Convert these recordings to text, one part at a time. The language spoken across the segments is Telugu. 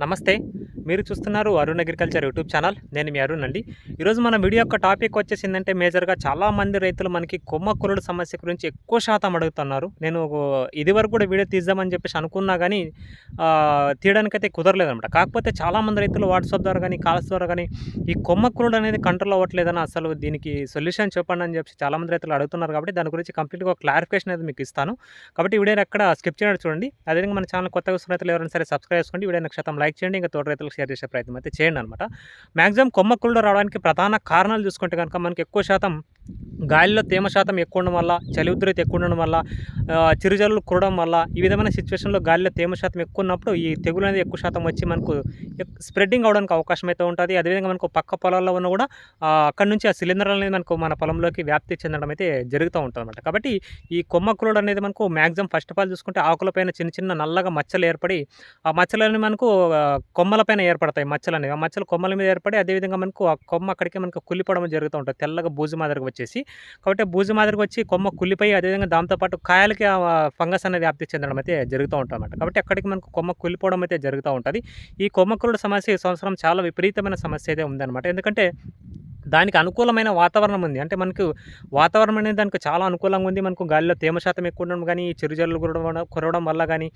నమస్తే. మీరు చూస్తున్నారు అరుణ్ అగ్రికల్చర్ యూట్యూబ్ ఛానల్. నేను మీ అరుణ్ అండి. ఈరోజు మన వీడియో యొక్క టాపిక్ వచ్చేసిందంటే మేజర్గా చాలామంది రైతులు మనకి కొమ్మ కురుడు సమస్య గురించి ఎక్కువ శాతం అడుగుతున్నారు. నేను ఇది వరకు కూడా వీడియో తీద్దామని చెప్పేసి అనుకున్నా కానీ తీయడానికైతే కుదరలేదనమాట కాకపోతే చాలామంది రైతులు వాట్సాప్ ద్వారా కానీ కాల్స్ ద్వారా కానీ ఈ కొమ్మ కురుడు అనేది కంట్రోల్ అవ్వట్లేదని అసలు దీనికి సొల్యూషన్ చెప్పండి అని చెప్పి చాలామంది రైతులు అడుగుతున్నారు కాబట్టి దాని గురించి కంప్లీట్గా ఒక క్లారిఫికేషన్ అనేది మీకు ఇస్తాను. కాబట్టి వీడియో ఎక్కడ స్కిప్ చేయడం చూడండి. అదేవిధంగా మన ఛానల్ కొత్తగా వస్తున్న రైతులు ఎవరైనా సరే సబ్స్క్రైబ్ చేసుకోండి. వీడియో నక్షత్రం లైక్ చేయండి. ఇంకా తోట రైతులకు షేర్ చేసే ప్రయత్నం అయితే చేయండి అనమాట మ్యాక్సిమం కొమ్మక్కుళ్ళు రావడానికి ప్రధాన కారణాలు చూసుకుంటే కనుక మనకి ఎక్కువ శాతం గాలిలో తేమ శాతం ఎక్కువ ఉండడం వల్ల చలి ఉధృతి ఎక్కువ ఉండడం వల్ల చిరుజల్లు కురడం వల్ల ఈ విధమైన సిచ్యువేషన్లో గాలిలో తేమ శాతం ఎక్కువ ఉన్నప్పుడు ఈ తెగులు అనేది ఎక్కువ శాతం వచ్చి మనకు స్ప్రెడ్డింగ్ అవడానికి అవకాశం అయితే ఉంటుంది. అదేవిధంగా మనకు పక్క పొలాల్లో ఉన్న కూడా అక్కడ నుంచి ఆ సిలిండర్ అనేది మనకు మన పొలంలోకి వ్యాప్తి చెందడం అయితే జరుగుతూ ఉంటుంది అనమాట కాబట్టి ఈ కొమ్మకులుడు అనేది మనకు మ్యాక్సిమం ఫస్ట్ ఆఫ్ ఆల్ చూసుకుంటే ఆకులపైన చిన్న చిన్న నల్లగా మచ్చలు ఏర్పడి ఆ మచ్చలన్నీ మనకు కొమ్మలపైన ఏర్పడతాయి మచ్చలు అనేవి. ఆ మచ్చలు కొమ్మల మీద ఏర్పడి అదేవిధంగా మనకు ఆ కొమ్మ అక్కడికి మనకు కుళ్ళిపోవడం జరుగుతూ ఉంటుంది. తెల్లగా బూజు మాదిరిగా వచ్చేసి. కాబట్టి బూజు మాదిరిగా వచ్చి కొమ్మ కుళ్ళిపోయి అదేవిధంగా దాంతోపాటు కాయలకి ఆ ఫంగస్ అనేది వ్యాప్తి చెందడం అయితే జరుగుతూ ఉంటుంది అనమాట కాబట్టి అక్కడికి మనకు కొమ్మ కుళ్ళిపోవడం అయితే జరుగుతూ ఉంటుంది. ఈ కొమ్మకులుడు సమస్య ఈ సంవత్సరం చాలా విపరీతమైన సమస్య అయితే ఉందన్నమాట. ఎందుకంటే దానికి అనుకూలమైన వాతావరణం ఉంది. అంటే మనకు వాతావరణం అనేది దానికి చాలా అనుకూలంగా ఉంది. మనకు గాలిలో తేమ శాతం ఎక్కువ ఉండడం కానీ చిరుజల్లు కురవడం కురవడం వల్ల కానీ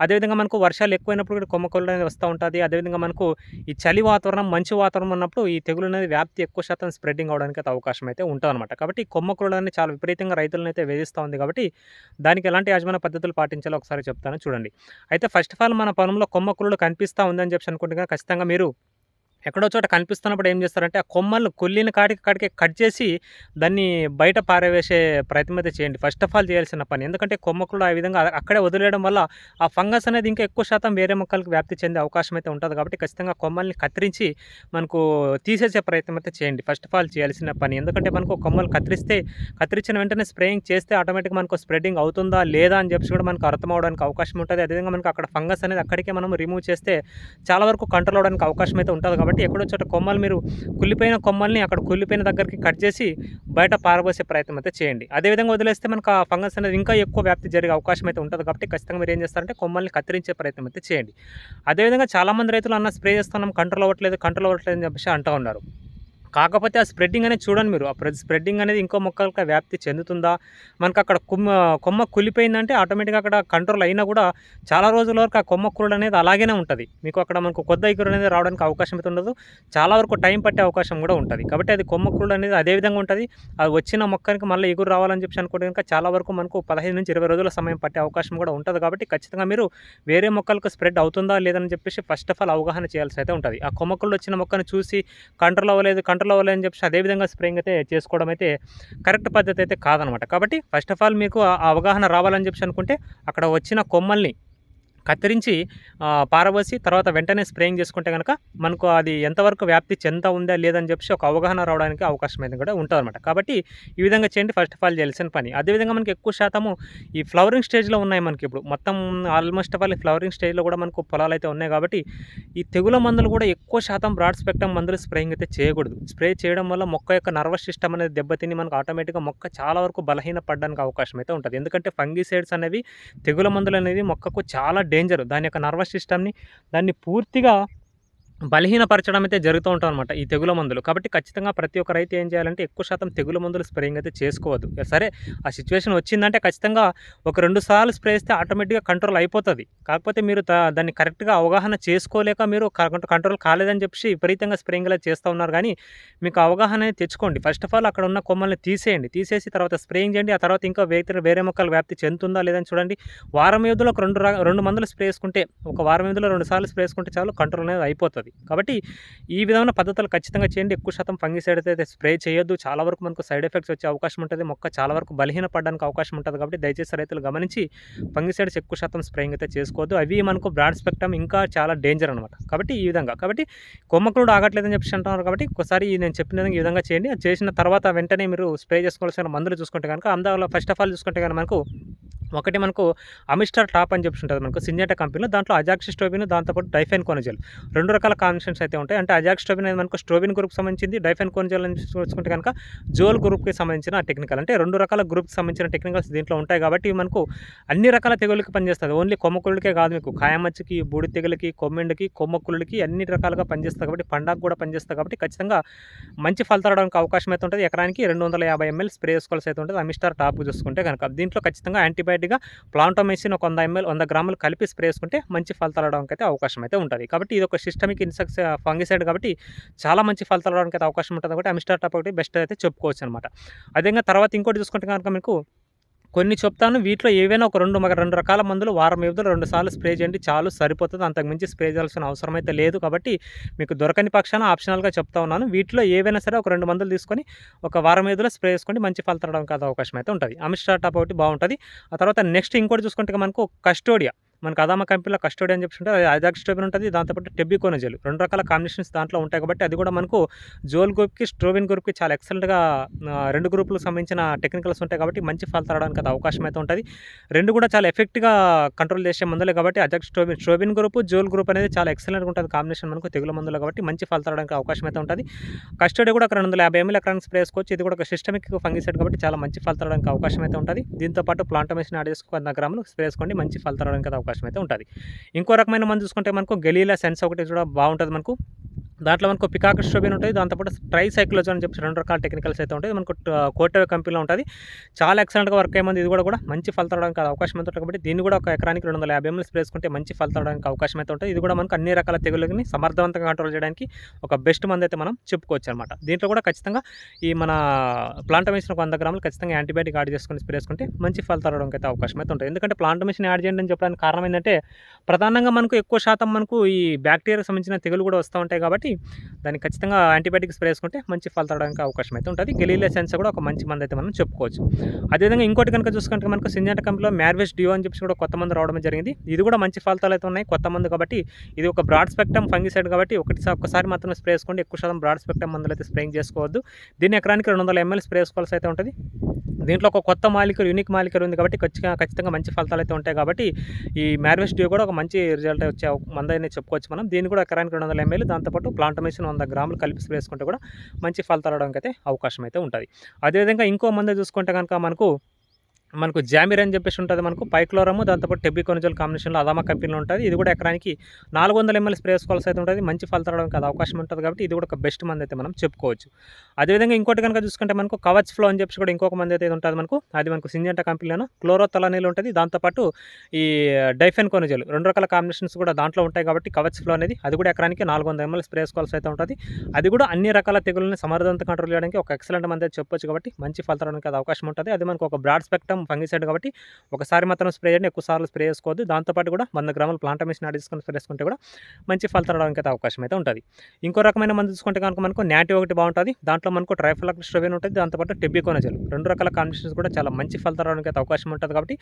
అదేవిధంగా మనకు వర్షాలు ఎక్కువైనప్పుడు కూడా కొమ్మకొల్లు అనేది వస్తూ ఉంటుంది. అదేవిధంగా మనకు ఈ చలి వాతావరణం మంచి వాతావరణం ఉన్నప్పుడు ఈ తెగులు అనేది వ్యాప్తి ఎక్కువ శాతం స్ప్రెడ్డింగ్ అవడానికి అయితే అవకాశం అయితే ఉంటుంది అనమాట కాబట్టి కొమ్మకొల్లు కొమ్మ అనేది చాలా విపరీతంగా రైతులను అయితే వేధిస్తూ ఉంది కాబట్టి దానికి ఎలాంటి యాజమాన్య పద్ధతులు పాటించాలో ఒకసారి చెప్తాను చూడండి. అయితే ఫస్ట్ ఆఫ్ ఆల్ మన పొలంలో కొమ్మ కనిపిస్తూ ఉందని చెప్పి అనుకుంటే ఖచ్చితంగా మీరు ఎక్కడో చోట కనిపిస్తున్నప్పుడు ఏం చేస్తారంటే ఆ కొమ్మలు కొల్లిన కాడికి కాడికి కట్ చేసి దాన్ని బయట పారవేసే ప్రయత్నం అయితే చేయండి. ఫస్ట్ ఆఫ్ ఆల్ చేయాల్సిన పని. ఎందుకంటే కొమ్మకులు ఆ విధంగా అక్కడే వదిలేయడం వల్ల ఆ ఫంగస్ అనేది ఇంకా ఎక్కువ శాతం వేరే మొక్కలకు వ్యాప్తి చెందే అవకాశం అయితే ఉంటుంది. కాబట్టి ఖచ్చితంగా కొమ్మల్ని కత్తిరించి మనకు తీసేసే ప్రయత్నం అయితే చేయండి. ఫస్ట్ ఆఫ్ ఆల్ చేయాల్సిన పని. ఎందుకంటే మనకు కొమ్మలు కత్తిరిస్తే కత్తిరించిన వెంటనే స్ప్రేయింగ్ చేస్తే ఆటోమేటిక్ మనకు స్ప్రెడ్డింగ్ అవుతుందా లేదా అని చెప్పి కూడా మనకు అర్థం అవడానికి అవకాశం ఉంటుంది. అదేవిధంగా మనకు అక్కడ ఫంగస్ అనేది అక్కడికే మనం రిమూవ్ చేస్తే చాలా వరకు కంట్రోల్ అవడానికి అవకాశం అయితే ఉంటుంది కాబట్టి కాబట్టి ఎక్కడో చోట కొమ్మలు మీరు కుళ్ళిపోయిన కొమ్మల్ని అక్కడ కుళ్ళిపోయిన దగ్గరికి కట్ చేసి బయట పారబోసే ప్రయత్నం అయితే చేయండి. అదేవిధంగా వదిలేస్తే మనకు ఆ ఫంగస్ అనేది ఇంకా ఎక్కువ వ్యాప్తి జరిగే అవకాశం అయితే ఉంటుంది కాబట్టి ఖచ్చితంగా మీరు ఏం చేస్తారంటే కొమ్మల్ని కత్తిరించే ప్రయత్నం అయితే చేయండి. అదేవిధంగా చాలామంది రైతులు అన్న స్ప్రే చేస్తున్నాం కంట్రోల్ అవ్వట్లేదు కంట్రోల్ అవ్వట్లేదు అని చెప్పేసి అంటూ ఉన్నారు. కాకపోతే ఆ స్ప్రెడ్డింగ్ అనేది చూడండి మీరు. ఆ స్ప్రెడ్డింగ్ అనేది ఇంకో మొక్కలకి వ్యాప్తి చెందుతుందా? మనకు అక్కడ కొమ్మ కొమ్మ కులిపోయిందంటే ఆటోమేటిక్గా అక్కడ కంట్రోల్ అయినా కూడా చాలా రోజుల వరకు ఆ కొమ్మ కురుడు అనేది అలాగనే ఉంటుంది. మీకు అక్కడ మనకు కొత్త ఇగురు అనేది రావడానికి అవకాశం అయితే ఉండదు. చాలా వరకు టైం పట్టే అవకాశం కూడా ఉంటుంది. కాబట్టి అది కొమ్మ కురుడు అనేది అదే విధంగా ఉంటుంది. అది వచ్చిన మొక్కనికి మళ్ళీ ఎగురు రావాలని చెప్పి అనుకుంటే కనుక చాలా వరకు మనకు పదహైదు నుంచి ఇరవై రోజుల సమయం పట్టే అవకాశం కూడా ఉంటుంది. కాబట్టి ఖచ్చితంగా మీరు వేరే మొక్కలకు స్ప్రెడ్ అవుతుందా లేదని చెప్పేసి ఫస్ట్ ఆఫ్ ఆల్ అవగాహన చేయాల్సి అయితే ఉంటుంది. ఆ కొమ్మకుళ్ళు వచ్చిన మొక్కను చూసి కంట్రోల్ అవ్వలేదు కంట్రోల్ అవ్వలేదు అని చెప్పేసి అదే విధంగా స్ప్రేయింగ్ అయితే చేసుకోవడం అయితే కరెక్ట్ పద్ధతి అయితే కాదనమాట. కాబట్టి ఫస్ట్ ఆఫ్ ఆల్ మీకు ఆ అవగాహన రావాలని చెప్పి అనుకుంటే అక్కడ వచ్చిన కొమ్మల్ని కత్తిరించి పారబోసి తర్వాత వెంటనే స్ప్రేయింగ్ చేసుకుంటే కనుక మనకు అది ఎంతవరకు వ్యాప్తి చెంత ఉందా లేదని చెప్పి ఒక అవగాహన రావడానికి అవకాశం అయితే కూడా ఉంటుంది అనమాట కాబట్టి ఈ విధంగా చేయండి ఫస్ట్ ఆఫ్ ఆల్ చేయాల్సిన పని. అదేవిధంగా మనకి ఎక్కువ శాతము ఈ ఫ్లవరింగ్ స్టేజ్లో ఉన్నాయి మనకి ఇప్పుడు. మొత్తం ఆల్మోస్ట్ ఆఫ్ ఆల్ ఫ్లవరింగ్ స్టేజ్లో కూడా మనకు పొలాలు అయితే ఉన్నాయి కాబట్టి ఈ తెగుల మందులు కూడా ఎక్కువ శాతం బ్రాడ్ స్పెక్టమ్ మందులు స్ప్రేయింగ్ అయితే చేయకూడదు. స్ప్రే చేయడం వల్ల మొక్క యొక్క నర్వస్ సిస్టమ్ అనేది దెబ్బతిని మనకు ఆటోమేటిక్గా మొక్క చాలా వరకు బలహీన పడడానికి అవకాశం అయితే ఉంటుంది. ఎందుకంటే ఫంగిసైడ్స్ అనేవి తెగుల మందులు అనేవి మొక్కకు చాలా డేంజర్ దాని యొక్క నర్వస్ సిస్టమ్ని దాన్ని పూర్తిగా బలహీనపరచడం అయితే జరుగుతూ ఉంటాం అనమాట ఈ తెగుల మందులు. కాబట్టి ఖచ్చితంగా ప్రతి ఒక్క రైతు ఏం చేయాలంటే ఎక్కువ శాతం తెగుల మందులు స్ప్రేయింగ్ అయితే చేసుకోవద్దు. సరే ఆ సిచ్యువేషన్ వచ్చిందంటే ఖచ్చితంగా ఒక రెండు సార్లు స్ప్రే చేస్తే ఆటోమేటిక్గా కంట్రోల్ అయిపోతుంది. కాకపోతే మీరు దాన్ని కరెక్ట్గా అవగాహన చేసుకోలేక మీరు కంట్రోల్ కాలేదని చెప్పి విపరీతంగా స్ప్రేయింగ్ అలా చేస్తూ ఉన్నారు. కానీ మీకు అవగాహన అనేది తెచ్చుకోండి. ఫస్ట్ ఆఫ్ ఆల్ అక్కడ ఉన్న కొమ్మల్ని తీసేయండి. తీసేసి తర్వాత స్ప్రేయింగ్ చేయండి. ఆ తర్వాత ఇంకా వేరే వేరే మొక్కలు వ్యాప్తి చెందుతుందా లేదని చూడండి. వారం వ్యవధిలో ఒక రెండు రెండు మందులు స్ప్రే చేసుకుంటే ఒక వారం వ్యవధిలో రెండు సార్లు స్ప్రే చేసుకుంటే చాలు కంట్రోల్ అనేది అయిపోతుంది. కాబట్టి ఈ విధమైన పద్ధతులు ఖచ్చితంగా చేయండి. ఎక్కువ శాతం ఫంగిసైడ్ అయితే స్ప్రే చేయొద్దు. చాలా వరకు మనకు సైడ్ ఎఫెక్ట్స్ వచ్చే అవకాశం ఉంటుంది. మొక్క చాలా వరకు బలహీన పడడానికి అవకాశం ఉంటుంది కాబట్టి దయచేసి రైతులు గమనించి ఫంగిసైడ్స్ ఎక్కువ శాతం స్ప్రేయింగ్ అయితే చేసుకోవద్దు. అవి మనకు బ్రాడ్ స్పెక్టమ్ ఇంకా చాలా డేంజర్ అనమాట కాబట్టి ఈ విధంగా. కాబట్టి కొమ్మకుడు ఆగట్లేదని చెప్పి అంటున్నారు కాబట్టి ఒకసారి నేను చెప్పిన విధంగా ఈ విధంగా చేయండి. చేసిన తర్వాత వెంటనే మీరు స్ప్రే చేసుకోవాల్సిన మందులు చూసుకుంటే కనుక అందులో ఫస్ట్ ఆఫ్ ఆల్ చూసుకుంటే కనుక మనకు ఒకటి మనకు అమిస్టార్ టాప్ అని చెప్పి ఉంటుంది మనకు సింజెంటా కంపెనీలో. దాంట్లో అజాక్స్ స్టోబిన్ దాంతోపాటు డైఫెన్ కోనజల్ రెండు రకాల కాంబినేషన్స్ అయితే ఉంటాయి. అంటే అజాక్స్ స్టోబిన్ అనేది మనకు స్టోబిన్ గ్రూప్కి సంబంధించింది డైఫెన్ కోనజల్ అని చూసుకుంటే కనుక జోల్ గ్రూప్కి సంబంధించిన టెక్నికల్. అంటే రెండు రకాల గ్రూప్కి సంబంధించిన టెక్నికల్స్ దీంట్లో ఉంటాయి కాబట్టి మనకు అన్ని రకాల తెగులకి పనిచేస్తుంది ఓన్లీ కొమ్మకుళ్ళకే కాదు మీకు. కాయమచ్చికి బూడి తెగులకి కొమ్మెండుకి కొమ్మకుళ్ళకి అన్ని రకాలుగా పనిచేస్తుంది కాబట్టి పండాకు కూడా పనిచేస్తుంది కాబట్టి ఖచ్చితంగా మంచి ఫలితాలు రావడానికి అవకాశం అయితే ఉంటుంది. ఎకరానికి రెండు వందల యాభై ఎంఎల్ స్ప్రే చేసుకోవాల్సి అయితే ఉంటుంది. అమిస్టార్ టాప్ చూసుకుంటే కనుక దీంట్లో ఖచ్చితంగా యాంటీబయాటిక్గా ప్లాంటోమైసిన్ ఒక వంద ఎంఎల్ వంద గ్రాములు కలిపి స్ప్రే చేసుకుంటే మంచి ఫలితాలు రావడానికి అయితే అవకాశం అయితే ఉంటుంది. కాబట్టి ఇది ఒక సిస్టమిక్ ఇన్సెక్స్ ఫంగిసైడ్ కాబట్టి చాలా మంచి ఫలితాలు రావడానికి అయితే అవకాశం ఉంటుంది. కాబట్టి అమిస్టార్ టాప్ ఒకటి బెస్ట్ అయితే చెప్పుకోవచ్చు అనమాట అదేవిధంగా తర్వాత ఇంకోటి చూసుకుంటే కనుక మీకు కొన్ని చెప్తాను. వీటిలో ఏవైనా ఒక రెండు రెండు రకాల మందులు వారం వ్యవధిలో రెండు సార్లు స్ప్రే చేయండి. చాలు సరిపోతుంది. అంతకుమించి స్ప్రే చేయాల్సిన అవసరం అయితే లేదు. కాబట్టి మీకు దొరకని పక్షాన ఆప్షనల్గా చెప్తా ఉన్నాను. వీటిలో ఏవైనా సరే ఒక రెండు మందులు తీసుకొని ఒక వారం వ్యవధిలో స్ప్రే చేసుకోండి మంచి ఫలితం రావడానికి అవకాశం అయితే ఉంటుంది. అమిస్టార్ టాప్ ఒకటి బాగుంటుంది. ఆ తర్వాత నెక్స్ట్ ఇంకోటి చూసుకుంటే మనకు కస్టోడియా. మనకు అదామ కంపెనీలో కస్టోడి అని చెప్పి అది అజాక్ స్టోబిన్ ఉంటుంది. దాంతోపాటు టెబ్బికోనజెల్ రెండు రకాల కాంబినేషన్స్ దాంట్లో ఉంటాయి కాబట్టి అది కూడా మనకు జోల్ గ్రూప్కి స్ట్రోబిన్ గ్రూప్కి చాలా ఎక్సలెంట్గా రెండు గ్రూపులకు సంబంధించిన టెక్నికల్స్ ఉంటాయి కాబట్టి మంచి ఫలితాలు రావడానికి అది అవకాశం అయితే ఉంటుంది. రెండు కూడా చాలా ఎఫెక్ట్గా కంట్రోల్ చేసే మందులే కాబట్టి అజాక్ స్ట్రోబిన్ స్ట్రోబిన్ గ్రూప్ జోల్ గ్రూప్ అనేది చాలా ఎక్సలెంట్గా ఉంటుంది. కాంబినేషన్ మనకు తెగుల మందులు కాబట్టి మంచి ఫలితాలు రావడానికి అవకాశం అయితే ఉంటుంది. కస్టడీ కూడా ఒక రెండు వందల యాభై ఎంఎల్ ఎకరానికి స్ప్రే చేసుకోవచ్చు. ఇది కూడా ఒక సిస్టమిక్ ఫంగిసైడ్ కాబట్టి చాలా మంచి ఫలితాలు రావడానికి అవకాశం అయితే ఉంటుంది. దీంతో పాటు ప్లాంటమేషన్ యాడ్ చేసుకుని గ్రాములు స్ప్రే చేసుకోండి. మంచి ఫలితాలు రావడానికి అవకాశం అవకాశం అయితే ఉంటుంది. ఇంకో రకమైన మందు చూసుకుంటే మనకు గెలీలా సెన్స్ ఒకటి కూడా బాగుంటుంది మనకు. దాంట్లో మనకు పికాక్ స్ట్రోబిన్ ఉంటుంది దాంతోపాటు ట్రై సైక్లోజన్ అని చెప్పి రెండు రకాల టెక్నికల్స్ అయితే ఉంటాయి. మనకు కోటవే కంపెనీలో ఉంటుంది. చాలా ఎక్సలెంట్గా వర్క్ అయ్యింది ఇది కూడా కూడా మంచి ఫలితం అవడానికి అవకాశం అయితే ఉంటుంది. కాబట్టి దీన్ని కూడా ఒక ఎకరానికి రెండు వందల యాభై ఎంఎల్ స్ప్రే మంచి ఫలితం అవడానికి అవకాశం అయితే ఉంటుంది. ఇది కూడా మనకు అన్ని రకాల తెగులని సమర్థవంతంగా కంట్రోల్ చేయడానికి ఒక బెస్ట్ మంది అయితే మనం చెప్పుకోవచ్చు అనమాట దీంట్లో కూడా ఖచ్చితంగా ఈ మన ప్లాంట్ మిషన్ వంద గ్రాములు ఖచ్చితంగా యాంటీబయాటిక్ యాడ్ చేసుకొని స్ప్రేసుకుంటే మంచి ఫలితం అవడానికి అయితే అవకాశం అయితే ఉంటుంది. ఎందుకంటే ప్లాంట్ మిషన్ యాడ్ చేయండి అని చెప్పడానికి కారణం ఏంటంటే ప్రధానంగా మనకు ఎక్కువ శాతం మనకు ఈ బ్యాక్టీరియా సంబంధించిన తెగులు కూడా వస్తూ ఉంటాయి కాబట్టి దాన్ని ఖచ్చితంగా యాంటీబయాటిక్ స్ప్రే వేసుకుంటే మంచి ఫలితం రావడానికి అవకాశం అయితే ఉంటుంది. గెలీలియా సెన్స్ కూడా ఒక మంచి మంది అయితే మనం చెప్పుకోవచ్చు. అదేవిధంగా ఇంకోటి కనుక చూసుకుంటే మనకు సింజంట కంపెనీలో మ్యార్వేజ్ డియో అని చెప్పి కూడా కొత్త మంది రావడం జరిగింది. ఇది కూడా మంచి ఫలితాలు అయితే ఉన్నాయి. కొత్త మందు కాబట్టి ఇది ఒక బ్రాడ్ స్పెక్టమ్ ఫంగిసైడ్ కాబట్టి ఒకటి ఒక్కసారి మాత్రం స్ప్రే చేసుకోండి ఎక్కువ శాతం బ్రాడ్ స్పెక్టమ్ మందులు అయితే స్ప్రేయింగ్ చేసుకోవద్దు. దీన్ని ఎకరానికి రెండు వందల ఎంఎల్ స్ప్రే చేసుకోవాల్సి అయితే ఉంటుంది. దీంట్లో ఒక కొత్త మాలికలు యూనిక్ మాలికలు ఉంది కాబట్టి ఖచ్చితంగా ఖచ్చితంగా మంచి ఫలితాలు అయితే ఉంటాయి కాబట్టి ఈ మ్యార్వెస్ డియో కూడా ఒక మంచి రిజల్ట్ వచ్చే మంది చెప్పుకోవచ్చు మనం. దీన్ని కూడా ఎకరానికి రెండు వందల ఎంఎల్. దాంతోపాటు ప్లాంటమేషన్ వంద గ్రాములు కలిపి వేసుకుంటే కూడా మంచి ఫలితాలు రావడానికి అయితే అవకాశం అయితే ఉంటుంది. అదేవిధంగా ఇంకో మంది చూసుకుంటే కనుక మనకు మనకు జామిర్ అని చెప్పేసి ఉంటుంది మనకు పైక్లోరము దాంతోపాటు టెబ్బికొనజోల్ కాంబినేషన్లో అదామా కంపెనీలో ఉంటుంది. ఇది కూడా ఎకరానికి నాలుగు వందల ఎంఎల్ స్ప్రే వేసుకోవాల్సి అయితే ఉంటుంది. మంచి ఫలితం రావడానికి అది అవకాశం ఉంటుంది కాబట్టి ఇది కూడా ఒక బెస్ట్ మంది అయితే మనం చెప్పుకోవచ్చు. అదేవిధంగా ఇంకోటి కనుక చూసుకుంటే మనకు కవచ్ ఫ్లో అని చెప్పి కూడా ఇంకొక మంది అయితే ఉంటుంది మనకు. అది మనకు సింజంట కంపెనీలో క్లోరో తలనీలు ఉంటుంది దాంతోపాటు ఈ డైఫెన్ కొనజోల్ రెండు రకాల కాంబినేషన్స్ కూడా దాంట్లో ఉంటాయి కాబట్టి కవచ్ ఫ్లో అనేది అది కూడా ఎకరానికి నాలుగు వందల ఎంఎల్ స్ప్రే వేసుకోవాల్సి అయితే ఉంటుంది. అది కూడా అన్ని రకాల తెగులని సమర్థవంత కంట్రోల్ చేయడానికి ఒక ఎక్సలెంట్ మంది అయితే చెప్పొచ్చు కాబట్టి మంచి ఫలితం రావడానికి అది అవకాశం ఉంటుంది. అది మనకు ఒక బ్రాడ్ స్పెక్టమ్ ఫంగిసైడ్ కాబట్టి ఒకసారి మాత్రం స్ప్రే చేయండి ఎక్కువ సార్లు స్ప్రే చేసుకోవద్దు. దాంతోపాటు కూడా వంద గ్రాములు ప్లాంటమేషన్ మిషన్ ఆడేసుకొని స్ప్రే చేసుకుంటే కూడా మంచి ఫలితం రావడానికి అయితే అవకాశం అయితే ఉంటుంది. ఇంకో రకమైన మందు చూసుకుంటే కనుక మనకు నాటి ఒకటి బాగుంటుంది. దాంట్లో మనకు ట్రైఫలాక్ స్ట్రోబెన్ ఉంటుంది. దాంతోపాటు టెబ్బికోనజల్ రెండు రకాల కాంబినేషన్స్ కూడా చాలా మంచి ఫలితం రావడానికి అయితే అవకాశం ఉంటుంది కాబట్టి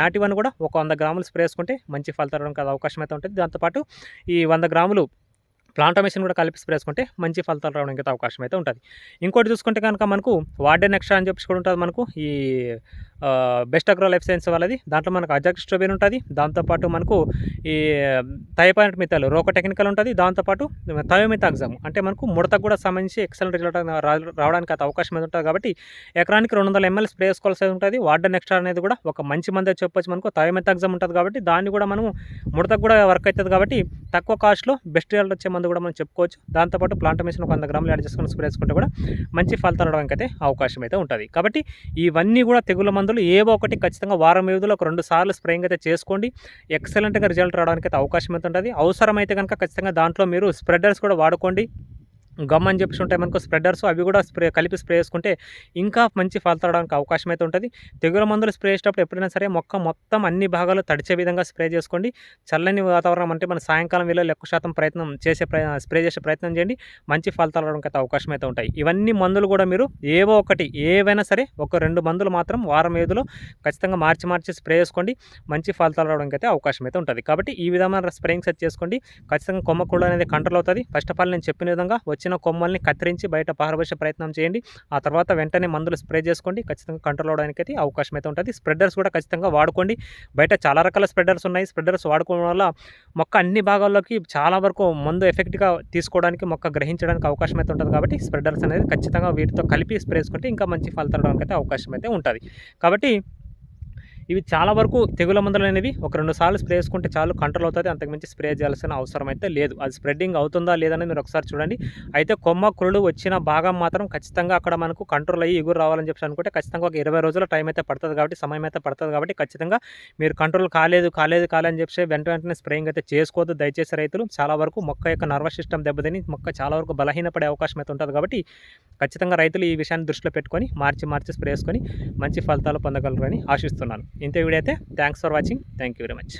నాటి వన్ కూడా ఒక వంద గ్రాములు స్ప్రే చేసుకుంటే మంచి ఫలితం రావడానికి అవకాశం అయితే ఉంటుంది. దాంతోపాటు ఈ వంద గ్రాములు ప్లాంటోమేషన్ కూడా కలిపి స్ప్రే చేసుకుంటే మంచి ఫలితాలు రావడానికి అయితే అవకాశం అయితే ఉంటుంది. ఇంకోటి చూసుకుంటే కనుక మనకు వార్డెన్ ఎక్స్ట్రా అని చెప్పి కూడా ఉంటుంది మనకు. ఈ బెస్ట్ అగ్రో లైఫ్ సైన్స్ వాళ్ళది. దాంట్లో మనకు అజాక్స్ట్రోబిన్ ఉంటుంది. దాంతోపాటు మనకు ఈ థైపాయింట్ మితాలు రోక టెక్నికల్ ఉంటుంది. దాంతోపాటు థయోమితాగ్జామ్ అంటే మనకు ముడతకు కూడా సంబంధించి ఎక్సలెంట్ రిజల్ట్ రావడానికి అయితే అవకాశం అయితే ఉంటుంది కాబట్టి ఎకరానికి రెండు వందల ఎంఎల్ స్ప్రే చేసుకోవాల్సి ఉంటుంది. వార్డెన్ ఎక్స్ట్రా అనేది కూడా ఒక మంచి మంది చెప్పొచ్చు మనకు. థయోమితాగ్జామ్ ఉంటుంది కాబట్టి దాన్ని కూడా మనం ముడతకు కూడా వర్క్ అవుతుంది కాబట్టి తక్కువ కాస్ట్లో బెస్ట్ రిజల్ట్ వచ్చే మందు కూడా మనం చెప్పుకోవచ్చు. దాంతోపాటు ప్లాంటమేషన్ ఒక వంద గ్రాములు యాడ్ చేసుకుని స్ప్రే చేసుకుంటే కూడా మంచి ఫలితాలు రావడానికి అయితే అవకాశం అయితే ఉంటుంది. కాబట్టి ఇవన్నీ కూడా తెగుల మందులు ఏవో ఒకటి ఖచ్చితంగా వారం వ్యవధిలో ఒక రెండు సార్లు స్ప్రేయింగ్ అయితే చేసుకోండి. ఎక్సలెంట్గా రిజల్ట్ రావడానికి అయితే అవకాశం అయితే ఉంటుంది. అవసరమైతే కనుక ఖచ్చితంగా దాంట్లో మీరు స్ప్రెడర్స్ కూడా వాడుకోండి. గమ్ అని చెప్పేసి ఉంటాయి మనకు స్ప్రెడర్స్ అవి కూడా స్ప్రే కలిపి స్ప్రే చేసుకుంటే ఇంకా మంచి ఫలితాలు రావడానికి అవకాశం అయితే ఉంటుంది. తెగుల మందులు స్ప్రే చేసేటప్పుడు ఎప్పుడైనా సరే మొక్క మొత్తం అన్ని భాగాలు తడిచే విధంగా స్ప్రే చేసుకోండి. చల్లని వాతావరణం అంటే మన సాయంకాలం వేళ ఎక్కువ శాతం ప్రయత్నం చేసే స్ప్రే చేసే ప్రయత్నం చేయండి. మంచి ఫలితాలు రావడానికి అయితే అవకాశం అయితే ఉంటాయి. ఇవన్నీ మందులు కూడా మీరు ఏవో ఒకటి ఏవైనా సరే ఒక రెండు మందులు మాత్రం వారం ఏదులో ఖచ్చితంగా మార్చి మార్చి స్ప్రే చేసుకోండి. మంచి ఫలితాలు రావడానికి అయితే అవకాశం అయితే ఉంటుంది. కాబట్టి ఈ విధమైన స్ప్రేయింగ్ సెట్ చేసుకోండి. ఖచ్చితంగా కొమ్మ కూడా అనేది కంట్రోల్ అవుతుంది. ఫస్ట్ ఆఫ్ ఆల్ నేను చెప్పిన విధంగా వచ్చే వచ్చిన కొమ్మల్ని కత్తిరించి బయట పారబోసే ప్రయత్నం చేయండి. ఆ తర్వాత వెంటనే మందులు స్ప్రే చేసుకోండి. ఖచ్చితంగా కంట్రోల్ అవడానికి అయితే అవకాశం అయితే ఉంటుంది. స్ప్రెడర్స్ కూడా ఖచ్చితంగా వాడుకోండి. బయట చాలా రకాల స్ప్రెడర్స్ ఉన్నాయి. స్ప్రెడర్స్ వాడుకోవడం వల్ల మొక్క అన్ని భాగాల్లోకి చాలా వరకు మందు ఎఫెక్ట్గా తీసుకోవడానికి మొక్క గ్రహించడానికి అవకాశం అయితే ఉంటుంది కాబట్టి స్ప్రెడర్స్ అనేది ఖచ్చితంగా వీటితో కలిపి స్ప్రే చేసుకుంటే ఇంకా మంచి ఫలితాలు రావడానికి అయితే అవకాశం అయితే ఉంటుంది. కాబట్టి ఇవి చాలా వరకు తెగుల మందులు అనేవి ఒక రెండు సార్లు స్ప్రే చేసుకుంటే చాలు కంట్రోల్ అవుతుంది. అంతకుమించి స్ప్రే చేయాల్సిన అవసరం అయితే లేదు. అది స్ప్రెడ్డింగ్ అవుతుందా లేదని మీరు ఒకసారి చూడండి. అయితే కొమ్మ కురుడు వచ్చిన భాగం మాత్రం ఖచ్చితంగా అక్కడ మనకు కంట్రోల్ అయ్యి ఎగురు రావాలని చెప్పి అనుకుంటే ఖచ్చితంగా ఒక ఇరవై రోజుల టైం అయితే పడుతుంది కాబట్టి సమయం అయితే పడుతుంది కాబట్టి ఖచ్చితంగా మీరు కంట్రోల్ కాలేదు కాలేదు కాలేదని చెప్పి వెంట వెంటనే స్ప్రేయింగ్ అయితే చేసుకోవద్దు. దయచేసి రైతులు చాలా వరకు మొక్క యొక్క నర్వస్ సిస్టమ్ దెబ్బతిని మొక్క చాలా వరకు బలహీనపడే అవకాశం అయితే ఉంటుంది కాబట్టి ఖచ్చితంగా రైతులు ఈ విషయాన్ని దృష్టిలో పెట్టుకొని మార్చి మార్చి స్ప్రే చేసుకొని మంచి ఫలితాలు పొందగలరని ఆశిస్తున్నాను. ఇంతే వీడియో అయితే. Thanks for watching thank you very much